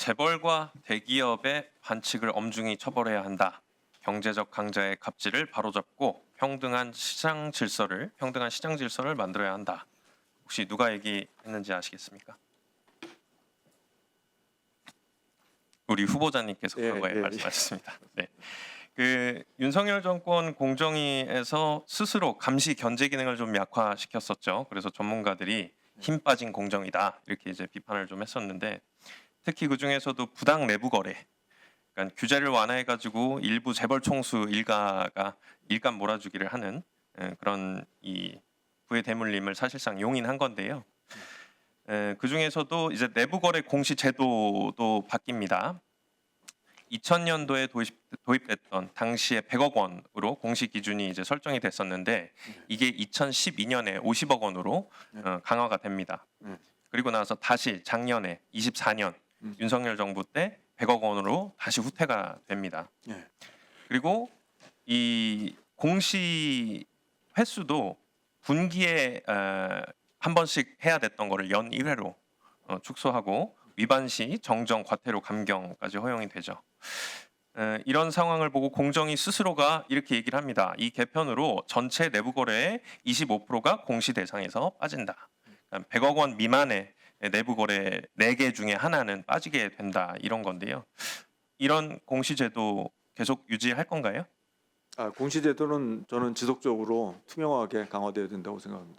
재벌과 대기업의 반칙을 엄중히 처벌해야 한다. 경제적 강자의 갑질을 바로잡고 평등한 시장 질서를 평등한 시장 질서를 만들어야 한다. 혹시 누가 얘기했는지 아시겠습니까? 우리 후보자님께서 예, 과거에 예, 말씀하셨습니다. 네. 그 윤석열 정권 공정위에서 스스로 감시 견제 기능을 좀 약화시켰었죠. 그래서 전문가들이 힘 빠진 공정이다 이렇게 이제 비판을 좀 했었는데 특히 그 중에서도 부당 내부 거래, 그러니까 규제를 완화해 가지고 일부 재벌 총수 일가가 일감 몰아주기를 하는 에, 그런 이 부의 대물림을 사실상 용인한 건데요. 그 중에서도 이제 내부 거래 공시 제도도 바뀝니다. 2000년도에 도입, 도입됐던 당시에 100억 원으로 공시 기준이 이제 설정이 됐었는데 이게 2012년에 50억 원으로 네. 어, 강화가 됩니다. 네. 그리고 나서 다시 작년에 24년 음. 윤석열 정부 때 100억 원으로 다시 후퇴가 됩니다. 예. 그리고 이 공시 횟수도 분기에 어, 한 번씩 해야 됐던 거를 연 1회로 어, 축소하고 위반 시 정정 과태료 감경까지 허용이 되죠. 에, 이런 상황을 보고 공정위 스스로가 이렇게 얘기를 합니다. 이 개편으로 전체 내부 거래의 25%가 공시 대상에서 빠진다. 그러니까 100억 원 미만의 내부 거래 4개 중에 하나는 빠지게 된다 이런 건데요. 이런 공시제도 계속 유지할 건가요? 아, 공시제도는 저는 지속적으로 투명하게 강화돼야 된다고 생각합니다.